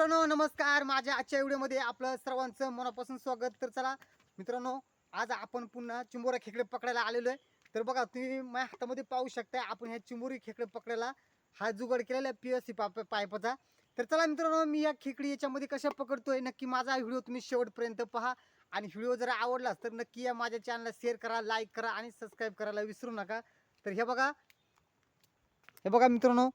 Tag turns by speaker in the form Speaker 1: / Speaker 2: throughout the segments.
Speaker 1: मित्रांनो नमस्कार. माझ्या आजच्या व्हिडिओमध्ये आपलं सर्वांचं मनापासून स्वागत. तर चला मित्रांनो आज आपण पुन्हा चिंबोरा खेकडे पकडायला आलेलो आहे. तर बघा तुम्ही माझ्या हातामध्ये पाहू शकता आपण ह्या चिंबोरी खेकडे पकडायला हा जुगाड केलेला आहे पी एस सी पाप पायपाचा. तर चला मित्रांनो मी या खेकडी याच्यामध्ये कशा पकडतोय नक्की माझा व्हिडिओ तुम्ही शेवटपर्यंत पहा. आणि व्हिडिओ जर आवडलाच तर नक्की या माझ्या चॅनलला शेअर करा लाईक करा आणि सबस्क्राईब करायला विसरू नका. तर हे बघा हे बघा मित्रांनो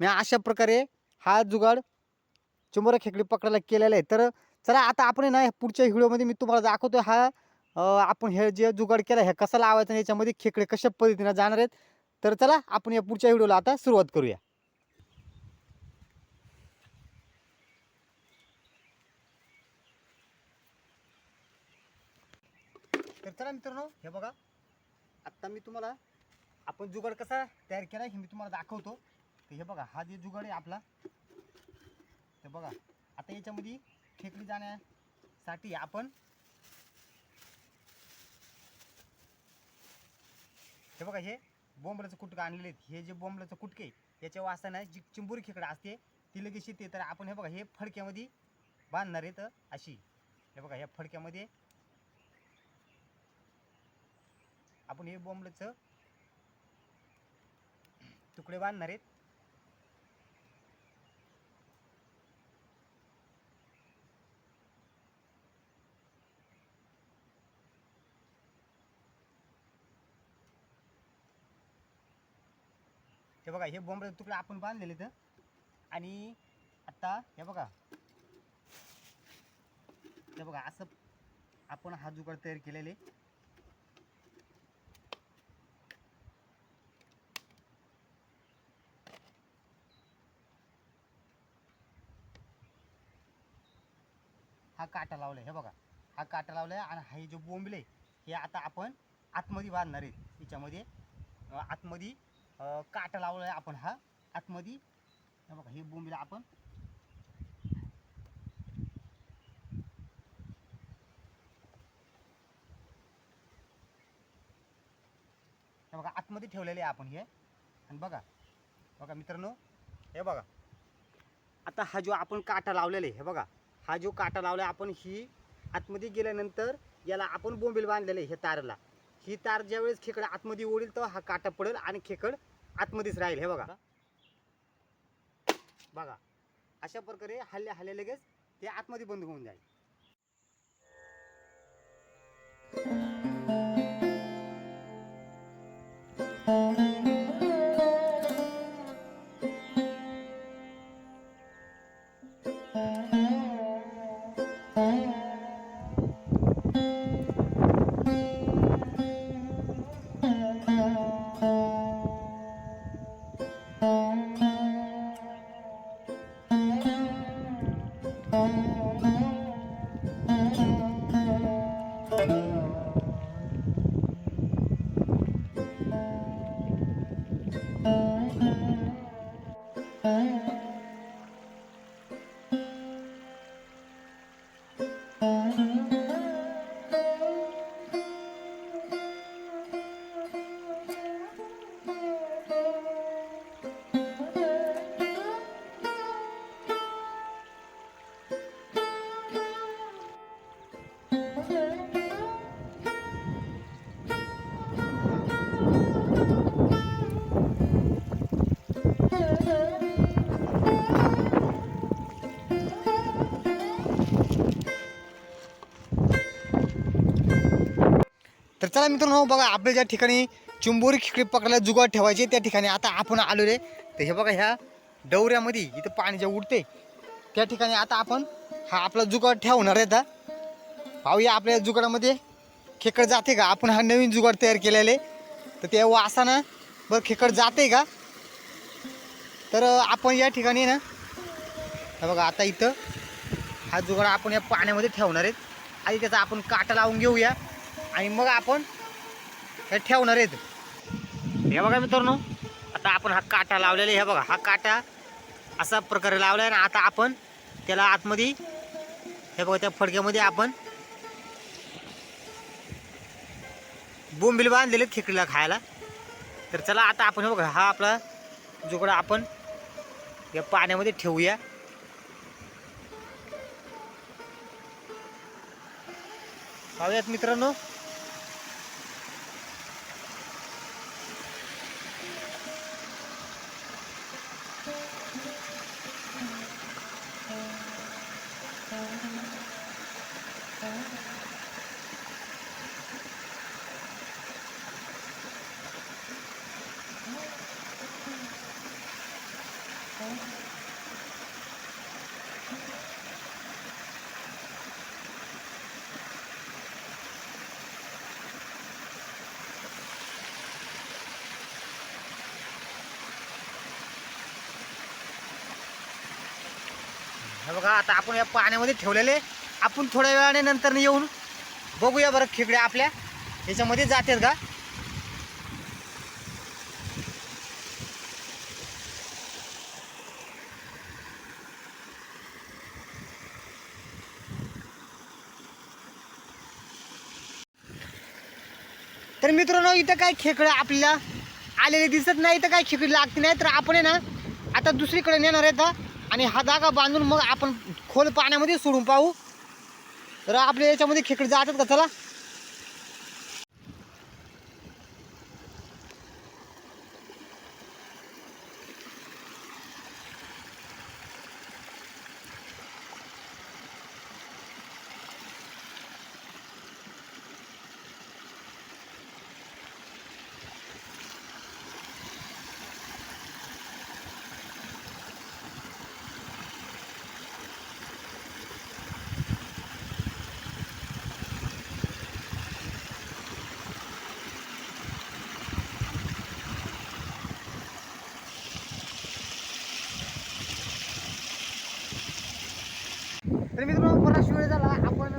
Speaker 1: मी अशा प्रकारे हा जुगाड चिंबोरा खेकडी पकडायला केलेला आहे. तर चला आता आपण ना पुढच्या व्हिडिओमध्ये मी तुम्हाला दाखवतो हा आपण हे जे जुगाड केला हे कसा लावायचा याच्यामध्ये खेकडे कशा पद्धतीने जाणार आहेत. तर चला आपण या पुढच्या व्हिडिओला आता सुरुवात करूया. तर चला मित्रांनो हे बघा. आत्ता मी तुम्हाला आपण जुगाड कसा तयार केला हे मी तुम्हाला दाखवतो. तर हे बघा हा जे जुगाड आहे आपला तर बघा आता याच्यामध्ये खेकडी जाण्यासाठी आपण हे बघा हे बोंबलाचं कुटकं आणलेले आहेत. हे जे बोंबलाचं कुटके आहे, याच्या वासानं जी चिंबुरी खेकडा असते ती लगेच येते. तर आपण हे बघा हे फडक्यामध्ये बांधणार आहेत अशी. हे बघा ह्या फडक्यामध्ये आपण हे बोंबलाचं तुकडे बांधणार आहेत. हे बघा हे बोंबड्याचे तुकडे आपण बांधलेले तर आणि आता हे बघा. हे बघा असं आपण हा जुगाड तयार केलेले. हा काटा लावलाय हे बघा. हा काटा लावलाय आणि हा हे जो बोंबले हे आता आपण आतमध्ये बांधणार आहे. याच्यामध्ये आतमध्ये काटा लावलं आहे आपण हा आतमध्ये. हे बघा हे बोंबीला आपण. हे बघा आतमध्ये ठेवलेले आहे आपण हे. आणि बघा बघा मित्रांनो हे बघा. आता हा जो आपण काटा लावलेला आहे हे बघा. हा जो काटा लावला आपण ही आतमध्ये गेल्यानंतर याला आपण बोंबील बांधलेलं आहे हे तारला. ही तार ज्यावेळेस खेकड आतमध्ये ओढील तर हा काटा पडेल आणि खेकड आतमध्येच राहील हे बघा. बघा. अशा प्रकारे हल्ल्या हल्ल्या लगेच ते आतमध्ये बंद होऊन जाईल. चला मित्रांनो बघा आपल्या ज्या ठिकाणी चिंबोरी खेकडे पकडायला जुगाड ठेवायचे त्या ठिकाणी आता आपण आलो रे तर हे बघा ह्या डवऱ्यामध्ये इथं पाणी जे उडते त्या ठिकाणी आता आपण हा आपला जुगाड ठेवणार आहे आता. पाहूया आपल्या जुगाडामध्ये खेकड जाते का? आपण हा नवीन जुगाड तयार केलेला आहे. तर ते वासानं बरं खेकड जाते का? तर आपण या ठिकाणी ना हे बघा आता इथं हा जुगाड आपण या पाण्यामध्ये ठेवणार आहेत आधी त्याचा आपण काटा लावून घेऊया. आणि मग आपण हे ठेवणार आहेत. हे बघा मित्रांनो आता आपण हा काटा लावलेला हे बघा हा काटा असा प्रकारे लावला आहे आता आपण त्याला आतमध्ये हे बघा त्या फडक्यामध्ये आपण बोंबिल बांधलेले खेकडीला खायला. तर चला आता आपण हे बघा हा आपला जोकडा आपण या पाण्यामध्ये ठेवूया. पाहूयात मित्रांनो. हे बघा आता आपण या पाण्यामध्ये ठेवलेले. आपण थोड्या वेळाने नंतर येऊन बघूया बरं खेकड्या आपल्या. याच्यामध्ये जातात का? तर मित्रांनो इथं काय खेकडं आपल्याला आलेले दिसत नाही तर काय खेकडी लागते नाही. तर आपण आहे ना आता दुसरीकडे नेणार आहे हा. आणि हा धागा बांधून मग आपण खोल पाण्यामध्ये सोडून पाहू. तर आपल्या याच्यामध्ये खेकडे जातात का? चला. तर मित्रांनो बराच वेळ झाला. आपण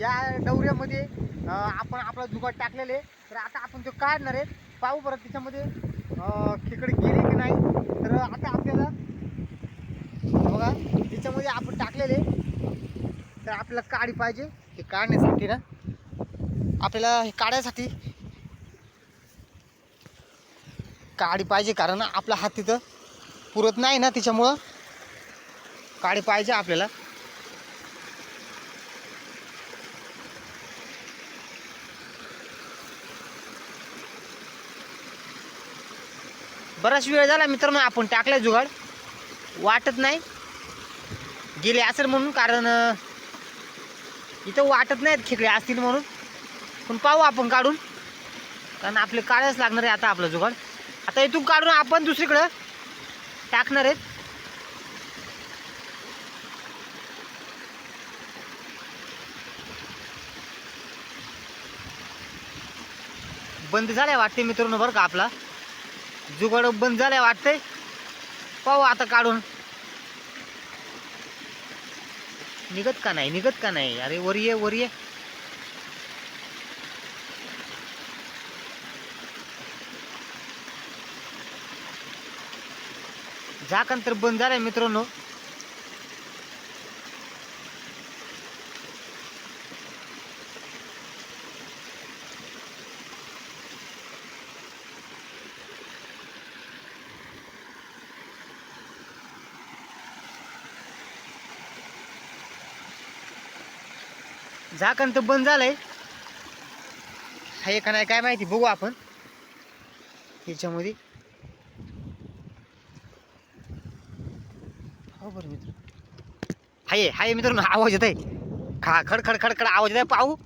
Speaker 1: या डवऱ्यामध्ये आपण आपला जुगाड टाकलेले. तर आता आपण तो काढणार आहे. पाहू बरं त्याच्यामध्ये खेकडे गेले की नाही. तर आता आपल्याला बघा त्याच्यामध्ये आपण टाकलेले. तर आपल्याला काडी पाहिजे. हे काढण्यासाठी ना. आपल्याला हे काढायसाठी काडी पाहिजे कारण आपला हात तिथं पुरत नाही ना त्याच्यामुळं काडी पाहिजे आपल्याला. बराच वेळ झाला मित्रांनो आपण टाकला जुगाड. वाटत नाही. गेले असेल म्हणून कारण इथं वाटत नाहीत खेकडे असतील म्हणून. पण पाहू आपण काढून. कारण आपले काढायच लागणार आहे आता आपलं जुगाड. आता इथून काढून आपण दुसरीकडं टाकणार आहेत. बंद झालाय वाटते मित्रांनो बरं का आपला. जुगाड बंद झाल्या वाटतंय. पाहू आता काढून. निघत का नाही? निघत का नाही? अरे वर ये वर ये. झाकण तर बंद झालंय मित्रांनो. झाकण तर बंद झालंय. हाय का नाही काय माहिती बघू आपण. याच्यामध्ये. हो बरं मित्र. हाय हाय मित्रांनो आवाज येत आहे खा खड खड खड खड आवाज येत आहे पाहू.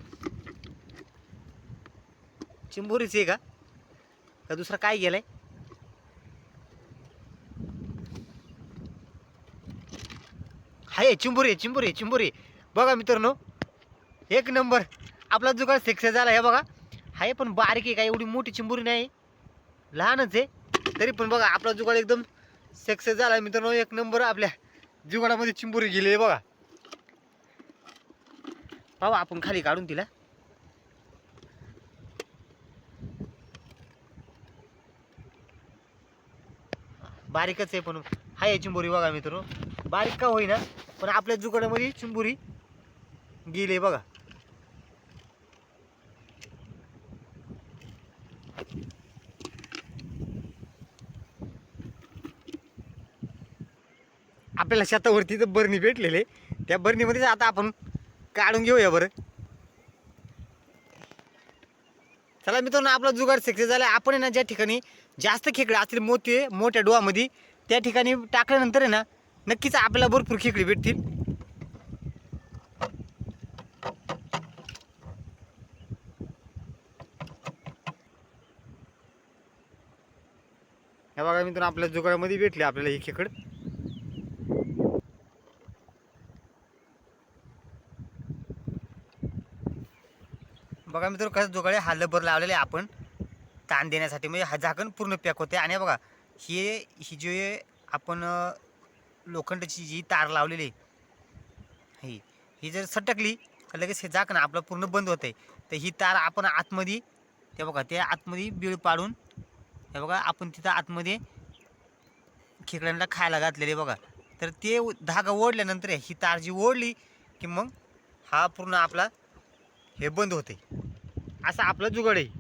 Speaker 1: चिंबोरीच आहे का? का दुसरा काय गेलाय? हाय चिंबोरी चिंबोरी चिंबोरी बघा मित्रांनो. एक नंबर. आपला जुगाड सक्सेस झाला हे बघा. आहे पण बारीक आहे काय एवढी मोठी चिंबुरी नाही. लहानच आहे. तरी पण बघा आपला जुगाड एकदम सक्सेस झाला. मित्रांनो एक नंबर आपल्या जुगाडामध्ये चिंबुरी गेली आहे बघा. बाबा आपण खाली काढून तिला. बारीकच आहे पण हाय चिंबुरी बघा मित्रांनो. बारीक का होईना पण आपल्या जुगाडामध्ये चिंबुरी गेली बघा. आपल्याला शेतावरती तर बरणी भेटलेले त्या बरणीमध्येच आता आपण काढून घेऊया बरं. चला मित्रांनो आपला जुगाड सक्सेस झाला. आपण आहे ना ज्या ठिकाणी जास्त खेकडे असतील मोती मोठ्या डोहामध्ये त्या ठिकाणी टाकल्यानंतर आहे ना नक्कीच आपल्याला भरपूर खेकडे भेटतील. हे बघा मित्रांनो आपल्या जुगाडामध्ये भेटले आपल्याला ही खेकड. बघा मित्र कसं जोगाळे हा लबर लावलेले आहे आपण. ताण देण्यासाठी म्हणजे हा झाकण पूर्ण पॅक होते आणि बघा हे ही जे आपण लोखंडाची जी तार लावलेली ही ही जर सटकली तर लगेच हे झाकण आपलं पूर्ण बंद होते तर ही तार आपण आतमध्ये ते बघा ते आतमध्ये बीळ पाडून हे बघा आपण तिथं आतमध्ये खेकड्यांना खायला घातलेले बघा. तर ते धागा ओढल्यानंतर ही तार जी ओढली की मग हा पूर्ण आपला हे बंद होते. असं आपलं जुगाड आहे.